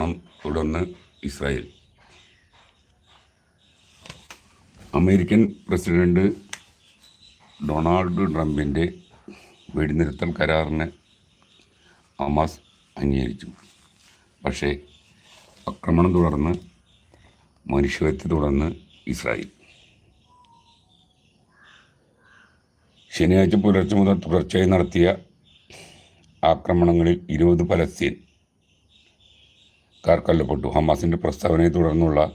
ആക്രമണം തുടർന്ന് Israel. American president Donald ട്രംപിന്റെ വെടിനിർത്തൽ കരാറിന് ഹമാസ് അംഗീകരിച്ചു. പക്ഷേ ആക്രമണം തുടർന്ന് മനുഷ്യത്തെ തുടർന്ന് ഇസ്രായേൽ. ശനിയാഴ്ച പുലർച്ചെ മുതൽ തുടർച്ചയായി നടത്തിയ ആക്രമണങ്ങളിൽ ഇരുപത് പലസ്തീൻ കാർ കൊല്ലപ്പെട്ടു ഹമാസിന്റെ പ്രസ്താവനയെ തുടർന്നുള്ള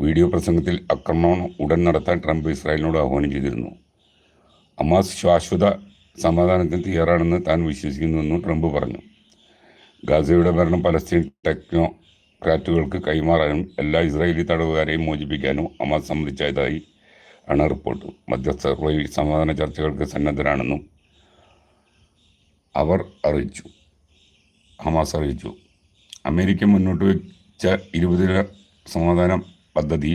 വീഡിയോ പ്രസംഗത്തിൽ ആക്രമണം ഉടൻ നടത്താൻ ട്രംപ് ഇസ്രായേലിനോട് ആഹ്വാനം ചെയ്തിരുന്നു. ഹമാസ് ശാശ്വത സമാധാനത്തിന് തയ്യാറാണെന്ന് താൻ വിശ്വസിക്കുന്നുവെന്നും ട്രംപ് പറഞ്ഞു. ഗാസയുടെ ഭരണം പലസ്തീൻ ടെക്നോക്രാറ്റുകൾക്ക് കൈമാറാനും എല്ലാ ഇസ്രായേലി തടവുകാരെയും മോചിപ്പിക്കാനും ഹമാസ് സമ്മതിച്ചതായി ആണ് റിപ്പോർട്ട്. മധ്യസ്ഥർ വഴി സമാധാന ചർച്ചകൾക്ക് സന്നദ്ധരാണെന്നും അവർ അറിയിച്ചു. ഹമാസ് അറിയിച്ചു. അമേരിക്ക മുന്നോട്ട് വെച്ച ഇരുപതിന സമാധാന പദ്ധതി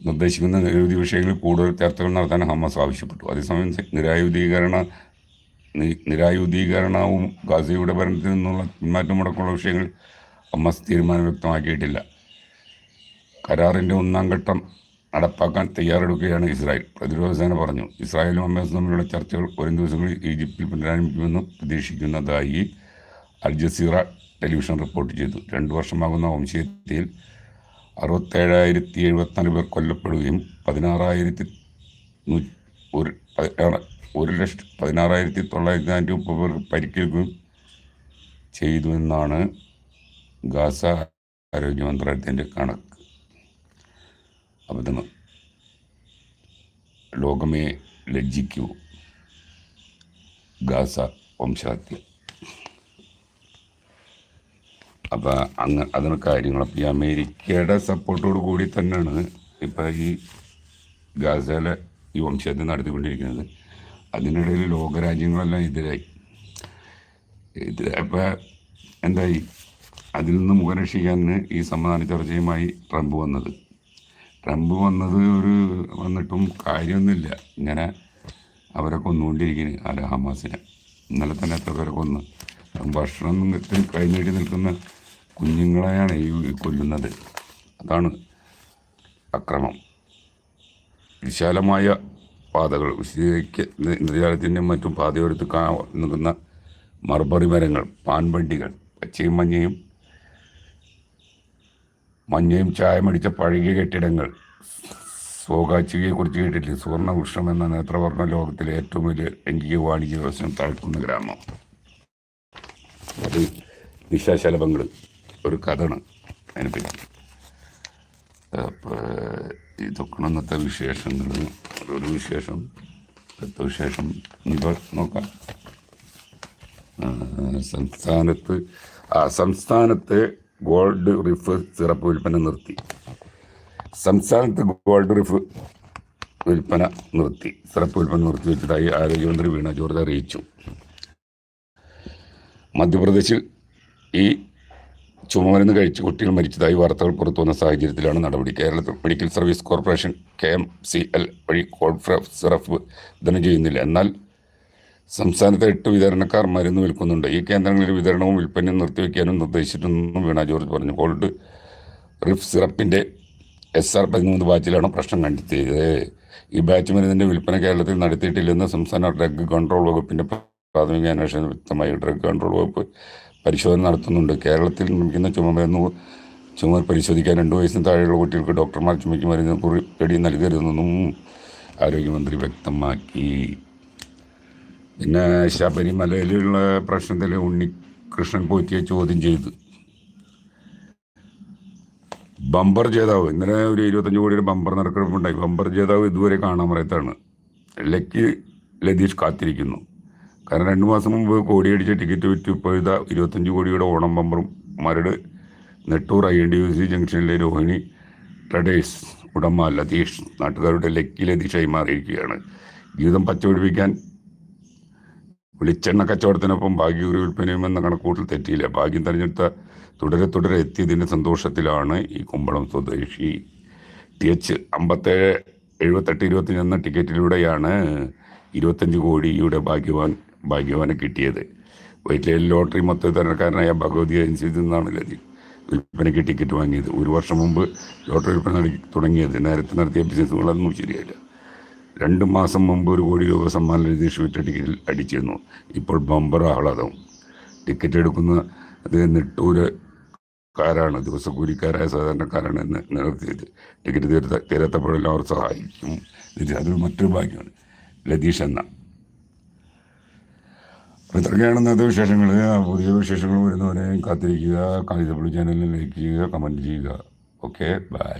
നിർദ്ദേശിക്കുന്ന നിരവധി വിഷയങ്ങളിൽ കൂടുതൽ ചർച്ചകൾ നടത്താൻ ഹമാസ് ആവശ്യപ്പെട്ടു. അതേസമയം നിരായുധീകരണ നിരായുധീകരണവും ഗാസയുടെ ഭരണത്തിൽ നിന്നുള്ള പിന്മാറ്റം അടക്കമുള്ള വിഷയങ്ങൾ ഹമാസ് തീരുമാനം വ്യക്തമാക്കിയിട്ടില്ല. കരാറിന്റെ ഒന്നാം ഘട്ടം നടപ്പാക്കാൻ തയ്യാറെടുക്കുകയാണ് ഇസ്രായേൽ. പ്രതിരോധ സേന പറഞ്ഞു ഇസ്രായേലും ഹമാസും തമ്മിലുള്ള ചർച്ചകൾ വരും ദിവസങ്ങളിൽ ഈജിപ്തിൽ പുനരാരംഭിക്കുമെന്ന് പ്രതീക്ഷിക്കുന്നതായി അൽ ജസീറ ടെലിവിഷൻ റിപ്പോർട്ട് ചെയ്തു. രണ്ടു വർഷമാകുന്ന വംശീയത്തിൽ അറുപത്തേഴായിരത്തി എഴുപത്തിനാല് പേർ കൊല്ലപ്പെടുകയും പതിനാറായിരത്തി ഒരു ഒരു പതിനാറായിരത്തി തൊള്ളായിരത്തി നാനൂറ്റി മുപ്പത് പേർക്ക് പരിക്കേൽക്കുകയും ചെയ്തു എന്നാണ് ഗാസ ആരോഗ്യ മന്ത്രാലയത്തിന്റെ കണക്ക്. അപ്പം ലോകമേ ലജ്ജിക്കൂ. ഗാസ വംശഹത്യ അപ്പം അങ്ങ് അതിന് കാര്യങ്ങൾ അപ്പോൾ ഈ അമേരിക്കയുടെ സപ്പോർട്ടോട് കൂടി തന്നെയാണ് ഇപ്പോൾ ഈ ഗാസയിലെ ഈ വംശത്തെ നടത്തിക്കൊണ്ടിരിക്കുന്നത്. അതിനിടയിൽ ലോകരാജ്യങ്ങളെല്ലാം എതിരായി. എതിരായി അപ്പം എന്തായി? അതിൽ നിന്ന് മുഖരക്ഷിക്കാൻ ഈ സമാധാന ചർച്ചയുമായി ട്രംപ് വന്നത്. ട്രംപ് വന്നത് ഒരു വന്നിട്ടും കാര്യമൊന്നുമില്ല. ഇങ്ങനെ അവരെ കൊന്നുകൊണ്ടിരിക്കുന്നു ആല ഹമാസിനെ. ഇന്നലെ തന്നെ എത്ര പേരെ കൊന്ന്. ഭക്ഷണം കഴിഞ്ഞിട്ട് നിൽക്കുന്ന കുഞ്ഞുങ്ങളെയാണ് ഈ കൊല്ലുന്നത്. അതാണ് അക്രമം. വിശാലമായ പാതകൾ വിശദീകരിക്ക നിര്യാലത്തിന്റെയും മറ്റും പാതയോരത്ത് കാ നിൽക്കുന്ന മർബറി മരങ്ങൾ പാൻവണ്ടികൾ പച്ചയും മഞ്ഞയും മഞ്ഞയും ചായമടിച്ച പഴകിയ കെട്ടിടങ്ങൾ സ്വകാച്ചികയെ കുറിച്ച് കേട്ടിട്ടില്ല. സുവർണ വൃക്ഷം എന്ന നേത്രവർണ ലോകത്തിലെ ഏറ്റവും വലിയ ലൈംഗിക വാണിജ്യ വ്യവസായം താഴ്ത്തുന്ന ഗ്രാമം. അത് നിശാശലഭങ്ങൾ. ഒരു കഥയാണ് അതിനെപ്പറ്റി അപ്പോൾ ഇതൊക്കെ ഇന്നത്തെ വിശേഷങ്ങൾ ഒരു വിശേഷം അടുത്ത വിശേഷം ഇനിയിപ്പോൾ നോക്കാം. സംസ്ഥാനത്ത് ആ സംസ്ഥാനത്ത് ഗോൾഡ് റിഫ് സിറപ്പ് വിൽപ്പന നിർത്തി. സംസ്ഥാനത്ത് ഗോൾഡ് റിഫ് വിൽപ്പന നിർത്തി. സിറപ്പ് വിൽപ്പന നിർത്തി വെച്ചതായി ആരോഗ്യമന്ത്രി വീണ ജോർജ് അറിയിച്ചു. മധ്യപ്രദേശിൽ ഈ ചുമമരുന്ന് കഴിച്ച് കുട്ടികൾ മരിച്ചതായി വാർത്തകൾ പുറത്തു വന്ന സാഹചര്യത്തിലാണ് നടപടി. കേരളത്തിൽ medical service corporation K M S C L cold syrup വിതരണം ചെയ്യുന്നില്ല. എന്നാൽ സംസ്ഥാനത്തെ എട്ട് വിതരണക്കാർ മരുന്ന് വിൽക്കുന്നുണ്ട്. ഈ കേന്ദ്രങ്ങളിൽ വിതരണവും വിൽപ്പനയും നിർത്തിവെക്കാനും നിർദ്ദേശിച്ചിട്ടുണ്ടെന്നും വീണ ജോർജ് പറഞ്ഞു. കോൾഡ് റിഫ് സിറപ്പിന്റെ എസ് ആർ പതിമൂന്ന് ബാച്ചിലാണ് പ്രശ്നം കണ്ടെത്തിയത്. ഈ ബാച്ച് മരുന്നിന്റെ വിൽപ്പന കേരളത്തിൽ നടത്തിയിട്ടില്ലെന്ന് സംസ്ഥാന ഡ്രഗ് കൺട്രോൾ വകുപ്പിന്റെ പ്രാഥമിക അന്വേഷണം വ്യക്തമായി. ഡ്രഗ് കൺട്രോൾ വകുപ്പ് പരിശോധന നടത്തുന്നുണ്ട്. കേരളത്തിൽ നിർമ്മിക്കുന്ന ചുമമരുന്ന് ചുമർ പരിശോധിക്കാൻ രണ്ട് വയസ്സിന് താഴെയുള്ള കുട്ടികൾക്ക് ഡോക്ടർമാർ ചുമയ്ക്ക് മരുന്ന് കുറിപ്പടി നൽകരുതെന്നും ആരോഗ്യമന്ത്രി വ്യക്തമാക്കി. പിന്നെ ശബരിമലയിലുള്ള പ്രശ്നത്തിൽ ഉണ്ണികൃഷ്ണൻ പോറ്റിയെ ചോദ്യം ചെയ്തു. ബമ്പർ ജേതാവ് ഇന്നലെ ഒരു ഇരുപത്തഞ്ച് കോടിയുടെ ബമ്പർ നറുക്കെടുപ്പുണ്ടായി ബമ്പർ ജേതാവ് ഇതുവരെ കാണാൻ പറയത്താണ് ലക്കി ലതീഷ് കാത്തിരിക്കുന്നു. കാരണം രണ്ട് മാസം മുമ്പ് കോടിയടിച്ച ടിക്കറ്റ് വിറ്റ് ഇപ്പോൾ ഇതാ ഇരുപത്തഞ്ച് കോടിയുടെ Onam ബമ്പറും Maradu Nettoor I N D U C ജംഗ്ഷനിലെ രോഹിണി ട്രഡേഴ്സ് ഉടമ ലതീഷ് നാട്ടുകാരുടെ ലക്കി ലതീഷായി മാറിയിരിക്കുകയാണ് ജീവിതം പച്ചപിടിപ്പിക്കാൻ വെളിച്ചെണ്ണ കച്ചവടത്തിനൊപ്പം ഭാഗ്യകുറി വിൽപ്പനയും എന്ന കണക്കൂട്ടിൽ തെറ്റിയില്ല. ഭാഗ്യം തെരഞ്ഞെടുത്ത തുടരെ തുടരെ എത്തിയതിന്റെ സന്തോഷത്തിലാണ് ഈ കുമ്പളം സ്വദേശി. ടി എച്ച് അമ്പത്തേഴ് എഴുപത്തെട്ട് ഇരുപത്തഞ്ച് എന്ന ടിക്കറ്റിലൂടെയാണ് ഇരുപത്തഞ്ച് കോടിയുടെ ഭാഗ്യവാൻ ഭാഗ്യവാനെ കിട്ടിയത്. വൈറ്റിലയിൽ ലോട്ടറി മൊത്തത്തരക്കാരനായ ഭഗവതി ഏജൻസിയിൽ നിന്നാണ് ലതി വിൽപ്പനയ്ക്ക് ടിക്കറ്റ് വാങ്ങിയത്. ഒരു വർഷം മുമ്പ് ലോട്ടറി വിൽപ്പന തുടങ്ങിയത്. നേരത്തെ നടത്തിയ ബിസിനസ്സുകളൊന്നും ശരിയല്ല രണ്ട് മാസം മുമ്പ് ഒരു കോടി രൂപ സമ്മാനം രതീഷ് വിറ്റ ടിക്കറ്റിൽ അടിച്ചിരുന്നു. ഇപ്പോൾ ബമ്പർ ആഹ്ലാദവും. ടിക്കറ്റ് എടുക്കുന്ന അത് നെട്ടൂര് കാരാണ് ദിവസക്കൂലിക്കാരായ സാധാരണക്കാരാണ് എന്ന് നിലനിർത്തിയത്. ടിക്കറ്റ് തീർത്ത തീരത്തപ്പോഴെല്ലാം അവർ സഹായിക്കും. അതൊരു മറ്റൊരു ഭാഗ്യമാണ്. ലതീഷ് എന്ന അപ്പോൾ ഇത്രയൊക്കെയാണ് ഇന്നത്തെ വിശേഷങ്ങൾ പുതിയ വിശേഷങ്ങൾ വരുന്നവരെയും കാത്തിരിക്കുക. കാലിതപ്പള്ളി ചാനലിൽ ലൈക്ക് ചെയ്യുക കമന്റ് ചെയ്യുക. Okay bye.